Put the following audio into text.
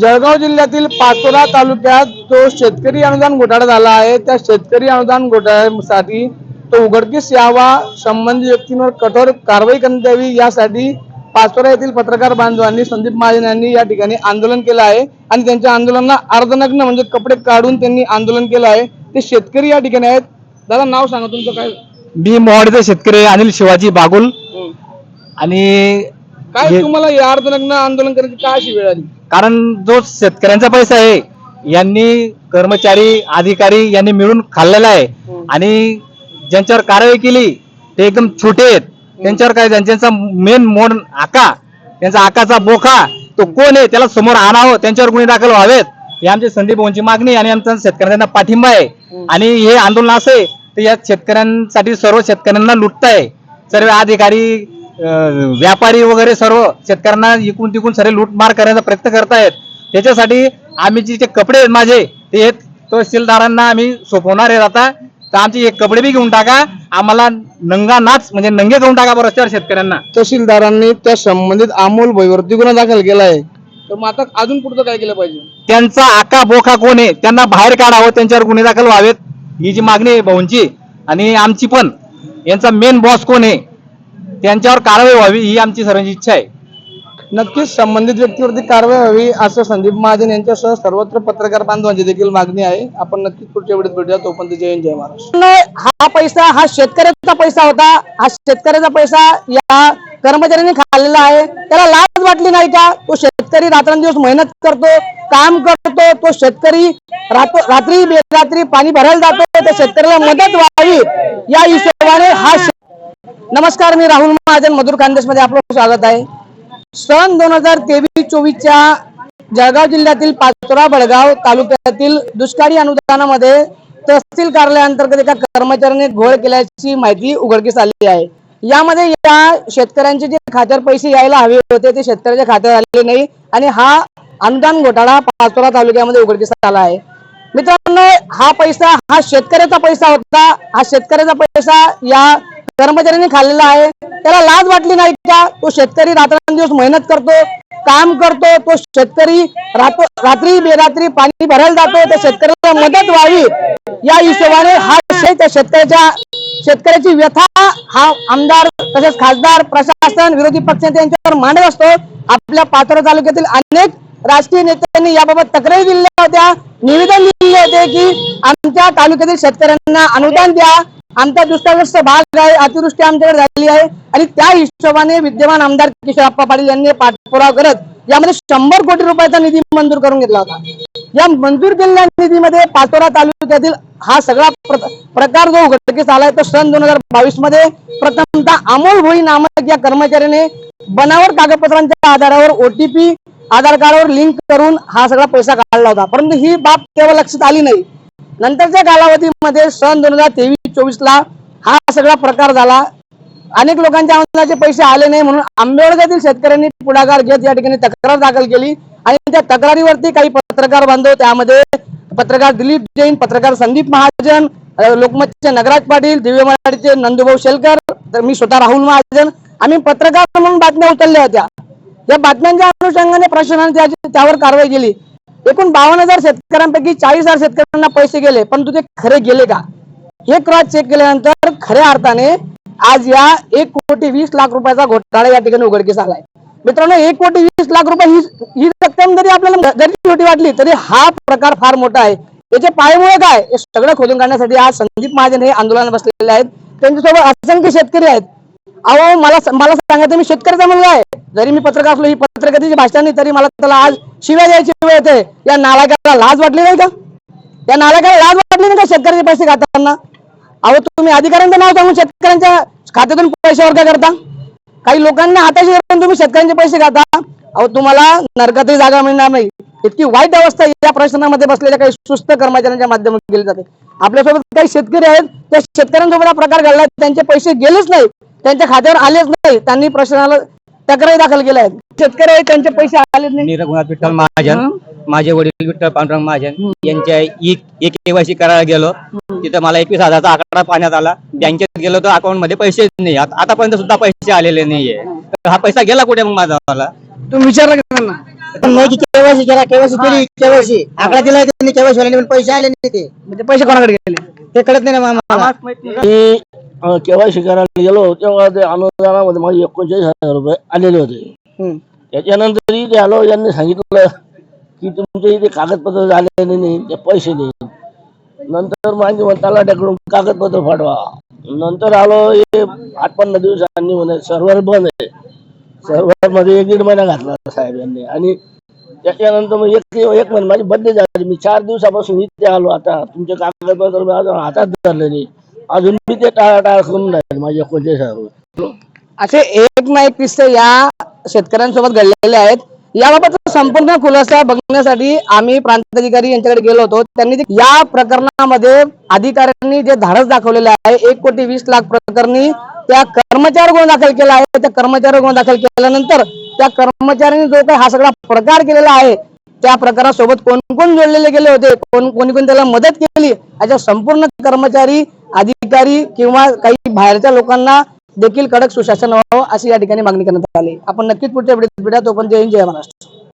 जळगाव जिल्ह्यातील पाचोरा तालुक्यात जो शेतकरी अनुदान घोटाळा झाला आहे त्या शेतकरी अनुदान घोटाळ्यासाठी तो उघडकीस यावा संबंधित व्यक्तींवर कठोर कारवाई करण्यात यावी यासाठी पाचोरा येथील पत्रकार बांधवांनी संदीप महाजन यांनी या ठिकाणी आंदोलन केलं आहे आणि त्यांच्या आंदोलनाला अर्धनग्न म्हणजे कपडे काढून त्यांनी आंदोलन केलं आहे. ते शेतकरी या ठिकाणी आहेत. दादा नाव सांगा तुमचं काय? मी मोहाडीचे शेतकरी अनिल शिवाजी बागुल. आणि काय हे- तुम्हाला या अर्धनग्न आंदोलन करायची काय अशी वेळ आली? कारण जो शेतकऱ्यांचा पैसा आहे यांनी कर्मचारी अधिकारी यांनी मिळून खाल्लेला आहे. आणि ज्यांच्यावर कारवाई केली ते एकदम छोटे आहेत. त्यांच्यावर काय त्यांचा मेन मोड आका त्यांचा आकाचा बोखा तो कोण आहे त्याला समोर आणावं त्यांच्यावर गुन्हे दाखल व्हावेत ही आमची संदीप भाऊंची मागणी आणि आमचा शेतकऱ्यांना पाठिंबा आहे. आणि हे आंदोलन असं आहे तर या शेतकऱ्यांसाठी सर्व शेतकऱ्यांना लुटताय. सर्व अधिकारी व्यापारी वगैरे सर्व शेतकऱ्यांना इकून तिकून सर्व लूटमार करण्याचा प्रयत्न करतायत. त्याच्यासाठी आम्ही जे जे कपडे आहेत माझे ते तहसीलदारांना आम्ही सोपवणार आहेत आता. तर आमचे हे कपडे बी घेऊन टाका. आम्हाला नंगा नाच म्हणजे नंगे करून टाका बरं रस्त्यावर शेतकऱ्यांना. तहसीलदारांनी त्या संबंधित अमोल भोईवरती गुन्हा दाखल केला आहे. तर मग आता अजून पुढचं काय केलं पाहिजे? त्यांचा आका बोखा कोण आहे? त्यांना बाहेर काढावं त्यांच्यावर गुन्हे दाखल व्हावेत. ही जी मागणी आहे भाऊंची. आणि आमची पण. यांचा मेन बॉस कोण आहे? त्यांच्यावर कारवाई व्हावी ही आमची सर्वांची इच्छा आहे. नक्कीच संबंधित व्यक्तीवरती कारवाई व्हावी असं संदीप महाजन यांच्यासह सर्वत्र पत्रकार बांधवांची देखील मागणी आहे. आपण नक्कीच पुढच्या वेळेत भेटूया तोपर्यंत जय हिंद, जय महाराष्ट्र. हा पैसा हा शेतकऱ्याचा पैसा होता. हा शेतकऱ्याचा पैसा या कर्मचाऱ्यांनी खाल्लेला आहे. त्याला लाज वाटली नाही का? तो शेतकरी रात्रंदिवस मेहनत करतो काम करतो तो शेतकरी रात्र- रात्री बेरात्री पाणी भरायला जातो. त्या शेतकऱ्याला मदत व्हावी. या हिशोबाने हा नमस्कार मी राहुल महाजन मधुर खानदेशमध्ये आपलं स्वागत आहे. सन दोन हजार तेवीस चोवीसच्या जळगाव जिल्ह्यातील पाचोरा बळगाव तालुक्यातील दुष्काळी अनुदानामध्ये तहसील कार्यालयाअंतर्गत एका कर्मचाऱ्याने घोळ केल्याची माहिती उघडकीस आली आहे. यामध्ये या शेतकऱ्यांचे जे खात्यावर पैसे यायला हवे होते ते शेतकऱ्याच्या खात्यावर आलेले नाही आणि हा अनुदान घोटाळा पाचोरा तालुक्यामध्ये उघडकीस आला आहे. मित्रांनो हा पैसा हा शेतकऱ्याचा पैसा होता. हा शेतकऱ्याचा पैसा या कर्मचाऱ्यांनी खाल्लेला आहे. त्याला लाज वाटली नाही का? तो शेतकरी रात्रंदिवस मेहनत करतो काम करतो तो शेतकरी रात्र रात्री बेरात्री पाणी भरायला जातो त्या शेतकऱ्याला मदत व्हावी. या हिशोबाने हा विषय त्या शेतकऱ्याच्या शेतकऱ्याची व्यथा हा आमदार तसेच खासदार प्रशासन विरोधी पक्ष यांच्यावर मांडत असतो. आपल्या पाथरा तालुक्यातील अनेक राजकीय नेत्यांनी याबाबत तक्रारी दिलेल्या होत्या. निवेदन दिले होते की आमच्या तालुक्यातील शेतकऱ्यांना अनुदान द्या. आमचा दुष्काळग्रस्त भाग आहे अतिवृष्टी आमच्याकडे झालेली आहे. आणि त्या हिशोबाने विद्यमान आमदार किशोरप्पा पाटील यांनी पाठपुरावा करत यामध्ये शंभर कोटी रुपयाचा निधी मंजूर करून घेतला होता. या मंजूर केलेल्या निधीमध्ये पाचोरा तालुक्यातील हा सगळा प्रकार जो उघडकीस आलाय तो सन दोन हजार बावीसमध्ये प्रथमतः अमोल भोई नामक या कर्मचाऱ्याने बनावट कागदपत्रांच्या आधारावर ओटीपी आधार कार्डवर लिंक करून हा सगळा पैसा काढला होता. परंतु ही बाब तेव्हा लक्षात आली नाही. नंतरच्या कालावधीमध्ये सन दोन हजार तेवीस चोवीस ला हा सगळा प्रकार झाला. अनेक लोकांच्या अनुदानाचे पैसे आले नाही म्हणून आंबेवडगातील शेतकऱ्यांनी पुढाकार घेत या ठिकाणी तक्रार दाखल केली आणि त्या तक्रारीवरती काही पत्रकार बांधव त्यामध्ये पत्रकार दिलीप जैन पत्रकार संदीप महाजन लोकमतचे नगराज पाटील दिव्य मराठीचे नंदुभाऊ शेलकर तर मी स्वतः राहुल महाजन. आम्ही पत्रकार म्हणून बातम्या उचलल्या होत्या. या बातम्यांच्या अनुषंगाने प्रशासनाने त्यावर कारवाई केली. एकूण बावन्न हजार शेतकऱ्यांपैकी चाळीस हजार शेतकऱ्यांना पैसे गेले परंतु ते खरे गेले का? हे क्रॉस चेक केल्यानंतर खऱ्या अर्थाने आज या एक कोटी वीस लाख रुपयाचा घोटाळा या ठिकाणी उघडकीस आलाय. मित्रांनो एक कोटी वीस लाख रुपये ही ही रक्कम जरी आपल्याला जरी छोटी वाटली तरी हा प्रकार फार मोठा आहे. याचे पायमुळे काय? हे सगळं खोदून काढण्यासाठी आज संदीप महाजन हे आंदोलन बसलेले आहेत. त्यांच्यासोबत असंख्य शेतकरी आहेत. अहो मला मला सांगायचं मी शेतकऱ्याचा मुलगा आहे. जरी मी पत्रकार असलो ही पत्रकारितेची भाषा नाही तरी मला त्याला आज शिव्या द्यायची वेळ येते. या नालायकाला लाज वाटली नाही का? या नालायकाला लाज वाटली नाही का शेतकऱ्याचे पैसे खाताना अहो तुम्ही अधिकाऱ्यांचं नाव सांगून शेतकऱ्यांच्या खात्यातून पैसे वर्ग करता? काही लोकांना हाताशी करून तुम्ही शेतकऱ्यांचे पैसे खाता? अहो तुम्हाला नरकातही जागा मिळणार नाही. इतकी वाईट अवस्था या प्रशासनामध्ये बसलेल्या काही सुस्त कर्मचाऱ्यांच्या माध्यमातून केली जाते. आपल्यासोबत काही शेतकरी आहेत त्या शेतकऱ्यांसोबत हा प्रकार घडला त्यांचे पैसे गेलेच नाही त्यांच्या खात्यावर आलेच नाही. त्यांनी प्रशासनाला तक्रारी दाखल केल्या आहेत. शेतकरी त्यांचे पैसे आलेच नाही. मी रघुनाथ विठ्ठल महाजन माझे वडील विठ्ठल पांडुरंग महाजन यांच्या ई केवायसी करायला गेलो. तिथं मला एकवीस हजारचा आकडा पाण्यात आला. बँकेत गेलो तर अकाउंटमध्ये पैसे नाही. आत- आतापर्यंत सुद्धा पैसे आलेले नाहीये. तर हा पैसा गेला कुठे मग माझा मला? तुम्ही विचारलं का त्यांना. केवायसी केला. केवायसी केली. केवायसी आकडा दिला त्यांनी. केवायसी पैसे आले नाही ते. म्हणजे पैसे कोणाकडे गेले? ते कळत नाही ना मामा. मी केवायसी करायला गेलो तेव्हा ते अनुदानामध्ये माझे एकोणचाळीस हजार रुपये आलेले होते. त्याच्यानंतर इथे आलो यांनी सांगितलं की तुमचे इथे कागदपत्र झालेले नाही ते पैसे नाही नंतर माझी तलाट्याकडून कागदपत्र पाठवा. नंतर आलो हे आठ पन्नास दिवसांनी म्हणे सर्व्हर बंद आहे. सर्व्हरमध्ये एक दीड महिना घातला साहेब यांनी. आणि त्याच्यानंतर मग एक एक महिना माझी बड्डे झाली. मी चार दिवसापासून इथे आलो आता. तुमचे कागदपत्र हातात धरले नाही. अजून मी ते टाळाटाळ करून राहील माझ्या एकोणचाळीस असे एक ना एक किस्से या शेतकऱ्यांसोबत घडलेले आहेत. याबाबत संपूर्ण खुलासा बघण्यासाठी आम्ही प्रांताधिकारी यांच्याकडे गेलो होतो. त्यांनी या प्रकरणामध्ये अधिकाऱ्यांनी जे धाडस दाखवलेले आहे एक कोटी वीस लाख प्रकरणी त्या कर्मचारी गुन्हा दाखल केला आहे. त्या कर्मचारी गुन्हा दाखल केल्यानंतर त्या कर्मचाऱ्यांनी जो काही हा सगळा प्रकार केलेला आहे त्या प्रकारासोबत कोण कोण जोडलेले गेले होते? कोण कोणी कोणी त्याला मदत केली? याच्या संपूर्ण कर्मचारी अधिकारी किंवा काही बाहेरच्या लोकांना देखील कडक सुशासन व्हावं अशी या ठिकाणी मागणी करण्यात आली. आपण नक्कीच पुढच्या पिढीत भेटा तोपर्यंत जय हिंद जय महाराष्ट्र.